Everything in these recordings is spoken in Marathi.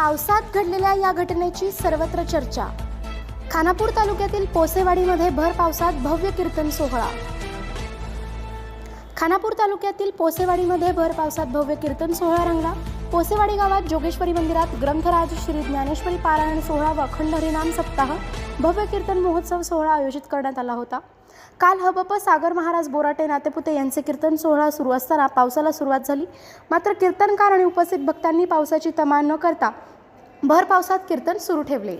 पावसात घडलेल्या या घटनेची सर्वत्र चर्चा. खानापूर तालुक्यातील पोसेवाडीमध्ये भर पावसात भव्य कीर्तन सोहळा. खानापूर तालुक्यातील पोसेवाडीमध्ये भर पावसात भव्य कीर्तन सोहळा रंगला. पोसेवाडी गावात जोगेश्वरी मंदिरात ग्रंथराज श्री ज्ञानेश्वरी पारायण सोहळा व अखंड हरिनाम सप्ताह भव्य कीर्तन महोत्सव सोहळा आयोजित करण्यात आला होता. काल हबप सागर महाराज बोराटे नातेपुते यांचे कीर्तन सोहळा सुरू असताना पावसाला सुरुवात झाली. मात्र कीर्तनकार आणि उपस्थित भक्तांनी पावसाची तमा न करता भर पावसात कीर्तन सुरू ठेवले.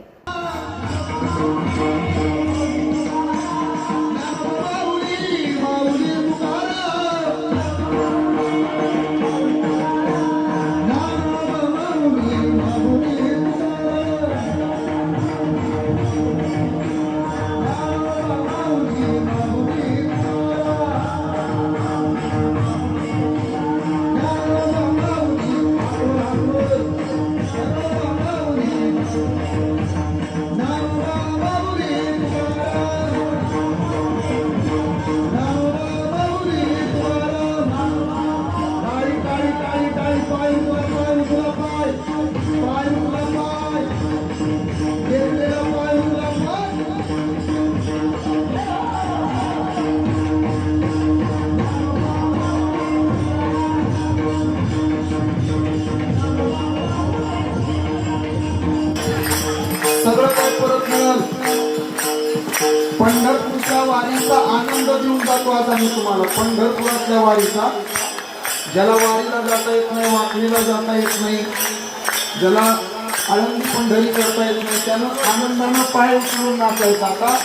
सगळं काय परत मिळाल? पंढरपूरच्या वारीचा आनंद देऊन जातो आज आम्ही तुम्हाला. पंढरपुरातल्या वारीचा. ज्याला वारीला जाता येत नाही वाकणीला जाता येत नाही ज्याला आळंदी पंढरी करता येत नाही त्यानं आनंदानं पाय उचलून नाचायचं. आता